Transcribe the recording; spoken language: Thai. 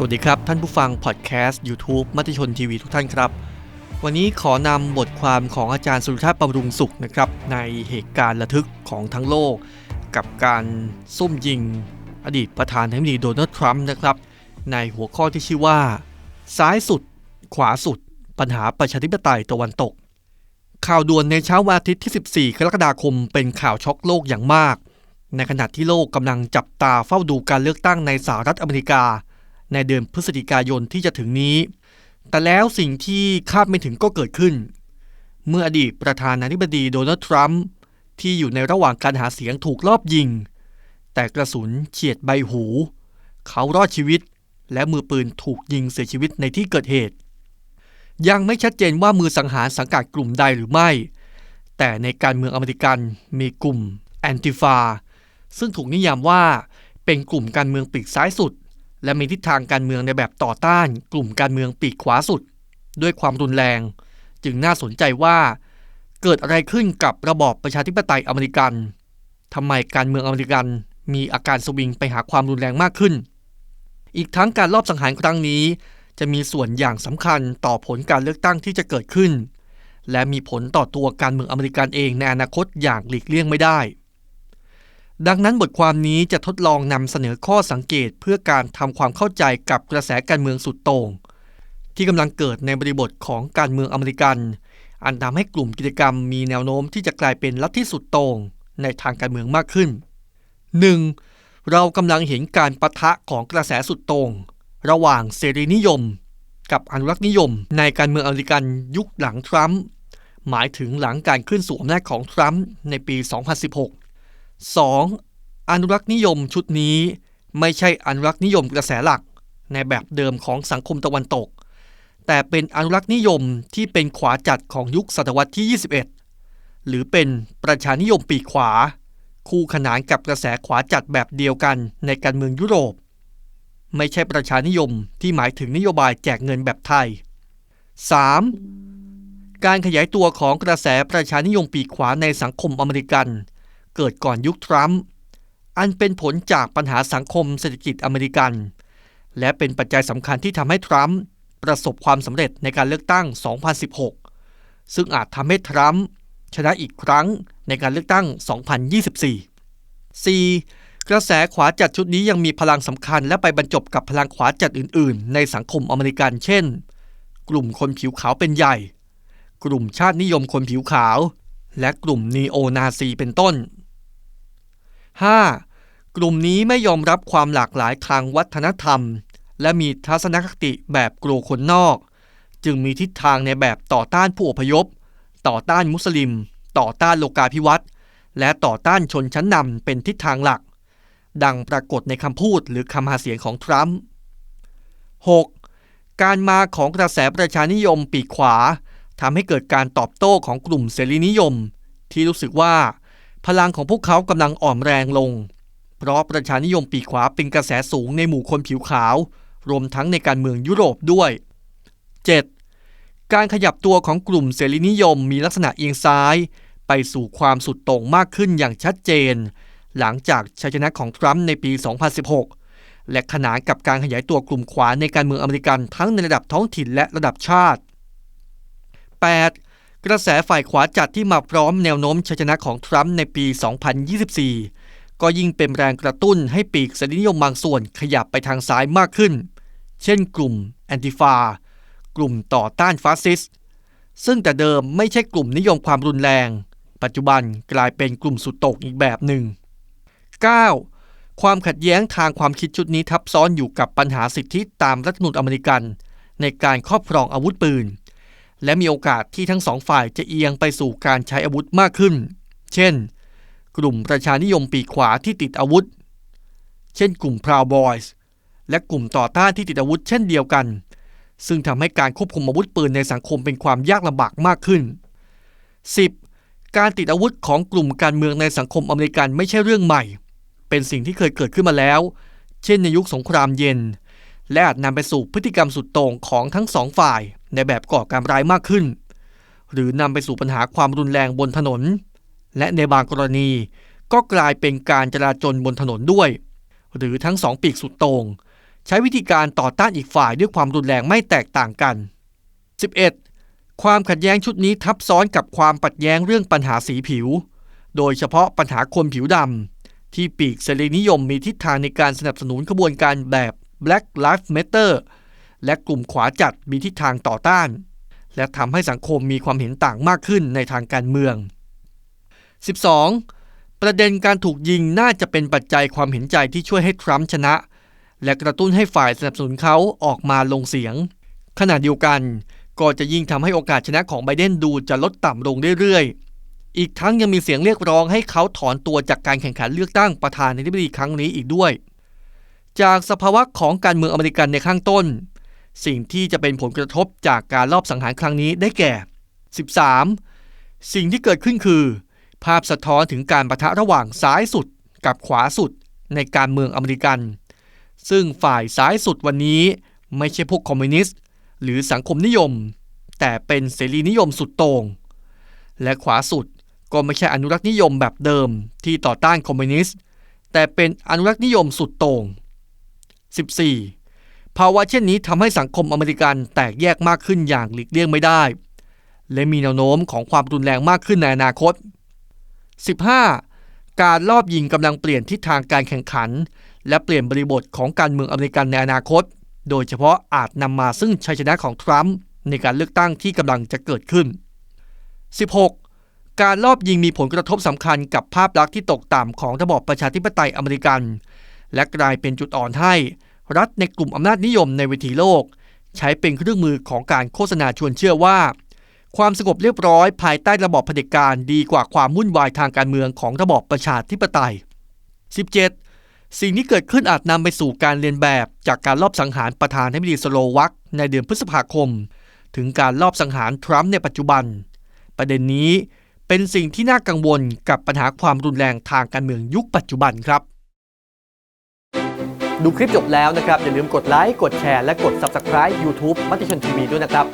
สวัสดีครับ ท่านผู้ฟังพอดแคสต์ YouTube มติชนทีวีทุกท่านครับ วันนี้ขอนำบทความของอาจารย์สุรชาติบำรุงสุขนะครับในเหตุการณ์ระทึกของทั้งโลก กับการซุ่มยิง อดีตประธานาธิบดีโดนัลด์ทรัมป์นะครับ ในหัวข้อที่ชื่อว่า ซ้ายสุด ขวาสุด ปัญหาประชาธิปไตยตะวันตก ข่าวด่วนในเช้าวันอาทิตย์ที่ 14 กรกฎาคมเป็นข่าวช็อกโลกอย่างมาก ในขณะที่โลกกำลังจับตาเฝ้าดูการเลือกตั้งในสหรัฐอเมริกา ในเดือนพฤศจิกายนที่จะถึงนี้ แต่แล้วสิ่งที่คาดไม่ถึงก็เกิดขึ้น เมื่ออดีตประธานาธิบดีโดนัลด์ทรัมป์ที่อยู่ในระหว่างการหาเสียงถูกลอบยิง แต่กระสุนเฉียดใบหู เขารอดชีวิต และมือปืนถูกยิงเสียชีวิตในที่เกิดเหตุ ยังไม่ชัดเจนว่ามือสังหารสังกัดกลุ่มใดหรือไม่ แต่ในการเมืองอเมริกันมีกลุ่มแอนติฟาซึ่งถูกนิยามว่าเป็นกลุ่มการเมืองปีกซ้ายสุด และมีทิศทางการเมืองในแบบต่อต้าน กลุ่มการเมืองปีกขวาสุด ด้วยความรุนแรง จึงน่าสนใจว่า เกิดอะไรขึ้นกับระบอบประชาธิปไตยอเมริกันทำไมการเมืองอเมริกันมีอาการสวิงไปหาความรุนแรงมากขึ้น อีกทั้งการลอบสังหารครั้งนี้ จะมีส่วนอย่างสำคัญต่อผลการเลือกตั้งที่จะเกิดขึ้น และมีผลต่อตัวการเมืองอเมริกันเองในอนาคตอย่างหลีกเลี่ยงไม่ได้ ดังนั้นบทความนี้จะทดลองนำเสนอข้อสังเกตเพื่อการทำความเข้าใจกับกระแสการเมืองสุดโต่ง ที่กำลังเกิดในบริบทของการเมืองอเมริกัน อันทำให้กลุ่มกิจกรรมมีแนวโน้มที่จะกลายเป็นลัทธิสุดโต่งในทางการเมืองมากขึ้น 1. เรากำลังเห็นการปะทะของกระแสสุดโต่งระหว่างเสรีนิยม กับอนุรักษ์นิยม ในการเมืองอเมริกันยุคหลังทรัมป์หมายถึงหลังการขึ้นสู่อำนาจของทรัมป์ในปี 2016 2. อนุรักษ์นิยมชุดนี้ ไม่ใช่อนุรักษ์นิยมกระแสหลัก ในแบบเดิมของสังคมตะวันตก แต่เป็นอนุรักษ์นิยมที่เป็นขวาจัดของยุคศตวรรษที่ 21 หรือเป็นประชานิยมปีกขวา คู่ขนานกับกระแสขวาจัดแบบเดียวกันในการเมืองยุโรป ไม่ใช่ประชานิยมที่หมายถึงนโยบายแจกเงินแบบไทย 3. การขยายตัวของกระแสประชานิยมปีกขวาในสังคมอเมริกัน เกิดก่อนยุคทรัมป์อันเป็นผลจากปัญหาสังคมเศรษฐกิจอเมริกัน และเป็นปัจจัยสำคัญที่ทำให้ทรัมป์ประสบความสำเร็จในการเลือกตั้ง 2016 ซึ่งอาจทำให้ทรัมป์ชนะอีกครั้งในการเลือกตั้ง 2024 4. กระแสขวาจัดชุดนี้ยังมีพลังสำคัญและไปบรรจบกับพลังขวาจัดอื่น ๆ ในสังคมอเมริกัน เช่น กลุ่มคนผิวขาวเป็นใหญ่ กลุ่มชาตินิยมคนผิวขาว และกลุ่มนีโอนาซีเป็นต้น 5. กลุ่มนี้ไม่ยอมรับความหลากหลายทางวัฒนธรรม และมีทัศนคติแบบกลัวคนนอก จึงมีทิศทางในแบบต่อต้านผู้อพยพ ต่อต้านมุสลิม ต่อต้านโลกาภิวัตน์และต่อต้านชนชั้นนำเป็นทิศทางหลัก ดังปรากฏในคำพูดหรือคำหาเสียงของทรัมป์ 6. การมาของกระแสประชานิยมปีกขวาทำให้เกิดการตอบโต้ของกลุ่มเสรีนิยม ที่รู้สึกว่า พลังของพวกเขากำลังอ่อนแรงลง เพราะประชานิยมปีกขวาเป็นกระแสสูงในหมู่คนผิวขาว รวมทั้งในการเมืองยุโรปด้วย 7. การขยับตัวของกลุ่มเสรีนิยมมีลักษณะเอียงซ้าย ไปสู่ความสุดโต่งมากขึ้นอย่างชัดเจน หลังจากชัยชนะของทรัมป์ในปี 2016 และขนานกับการขยายตัวกลุ่มขวาในการเมืองอเมริกันทั้งในระดับท้องถิ่นและระดับชาติ 8. กระแสฝ่ายขวาจัดที่มาพร้อมแนวโน้มชัยชนะของทรัมป์ในปี 2024 ก็ยิ่งเป็นแรงกระตุ้นให้ปีกสนิยมบางส่วนขยับไปทางซ้ายมากขึ้น เช่นกลุ่มแอนติฟา กลุ่มต่อต้านฟาสซิสต์ซึ่งแต่เดิมไม่ใช่กลุ่มนิยมความรุนแรง ปัจจุบันกลายเป็นกลุ่มสุดโต่งอีกแบบหนึ่ง 9. ความขัดแย้งทางความคิดชุดนี้ทับซ้อนอยู่กับปัญหาสิทธิตามรัฐธรรมนูญอเมริกัน ในการครอบครองอาวุธปืน และมีโอกาสที่ทั้งสองฝ่ายจะเอียงไปสู่การใช้อาวุธมากขึ้น เช่น กลุ่มประชานิยมปีกขวาที่ติดอาวุธ เช่นกลุ่ม Proud Boys และกลุ่มต่อต้านที่ติดอาวุธเช่นเดียวกัน ซึ่งทำให้การควบคุมอาวุธปืนในสังคมเป็นความยากลำบากมากขึ้น 10. การติดอาวุธของกลุ่มการเมืองในสังคมอเมริกันไม่ใช่เรื่องใหม่ เป็นสิ่งที่เคยเกิดขึ้นมาแล้ว เช่นในยุคสงครามเย็น และอาจนำไปสู่พฤติกรรมสุดโต่งของทั้งสองฝ่าย ในแบบก่อการร้ายมากขึ้น หรือนำไปสู่ปัญหาความรุนแรงบนถนน และในบางกรณีก็กลายเป็นการจราจรบนถนนด้วย หรือทั้งสองปีกสุดโต่งใช้วิธีการต่อต้านอีกฝ่ายด้วยความรุนแรงไม่แตกต่างกัน 11. ความขัดแย้งชุดนี้ทับซ้อนกับความปัดแย้งเรื่องปัญหาสีผิว โดยเฉพาะปัญหาคนผิวดำที่ปีกเสรีนิยมมีทิศทางในการสนับสนุนขบวนการแบบ Black Lives Matter และกลุ่มขวาจัดมีทิศทางต่อต้าน และทำให้สังคมมีความเห็นต่างมากขึ้นในทางการเมือง 12. ประเด็นการถูกยิงน่าจะเป็นปัจจัยความเห็นใจที่ช่วยให้ทรัมป์ชนะ และกระตุ้นให้ฝ่ายสนับสนุนเขาออกมาลงเสียง ขณะเดียวกันก็จะยิ่งทำให้โอกาสชนะของไบเดนดูจะลดต่ำลงเรื่อยๆ อีกทั้งยังมีเสียงเรียกร้องให้เขาถอนตัวจากการแข่งขันเลือกตั้งประธานาธิบดีครั้งนี้อีกด้วย จากสภาวะของการเมืองอเมริกันในข้างต้น สิ่งที่จะเป็นผลกระทบจากการลอบสังหารครั้งนี้ได้แก่ 13. สิ่งที่เกิดขึ้นคือ ภาพสะท้อนถึงการประทะระหว่างซ้ายสุดกับขวาสุดในการเมืองอเมริกัน ซึ่งฝ่ายซ้ายสุดวันนี้ไม่ใช่พวกคอมมิวนิสต์ หรือสังคมนิยม แต่เป็นเสรีนิยมสุดโต่งและขวาสุดก็ไม่ใช่อนุรักษ์นิยมแบบเดิมที่ต่อต้านคอมมิวนิสต์ แต่เป็นอนุรักษ์นิยมสุดโต่ง 14. ภาวะเช่นนี้ทำให้สังคมอเมริกันแตกแยกมากขึ้นอย่างหลีกเลี่ยงไม่ได้ และมีแนวโน้มของความรุนแรงมากขึ้นในอนาคต 15. การลอบยิงกำลังเปลี่ยนทิศทางการแข่งขัน และเปลี่ยนบริบทของการเมืองอเมริกันในอนาคต โดยเฉพาะอาจนำมาซึ่งชัยชนะของทรัมป์ในการเลือกตั้งที่กำลังจะเกิดขึ้น 16. การลอบยิงมีผลกระทบสำคัญกับภาพลักษณ์ที่ตกต่ำของระบอบประชาธิปไตยอเมริกัน และกลายเป็นจุดอ่อนให้ รัฐในกลุ่มอำนาจนิยมในเวทีโลก ใช้เป็นเครื่องมือของการโฆษณาชวนเชื่อว่า ความสงบเรียบร้อยภายใต้ระบอบเผด็จการดีกว่าความวุ่นวายทางการเมืองของระบอบประชาธิปไตย 17. สิ่งที่เกิดขึ้นอาจนำไปสู่การเรียนแบบ จากการลอบสังหารประธานาธิบดีสโลวักในเดือนพฤษภาคม ถึงการลอบสังหารทรัมป์ในปัจจุบัน ประเด็นนี้เป็นสิ่งที่น่ากังวลกับปัญหาความรุนแรงทางการเมืองยุคปัจจุบันครับ ดูคลิปจบแล้วนะครับ อย่าลืมกดไลค์ กดแชร์ และกด Subscribe YouTube มัติชนทีวีด้วยนะครับ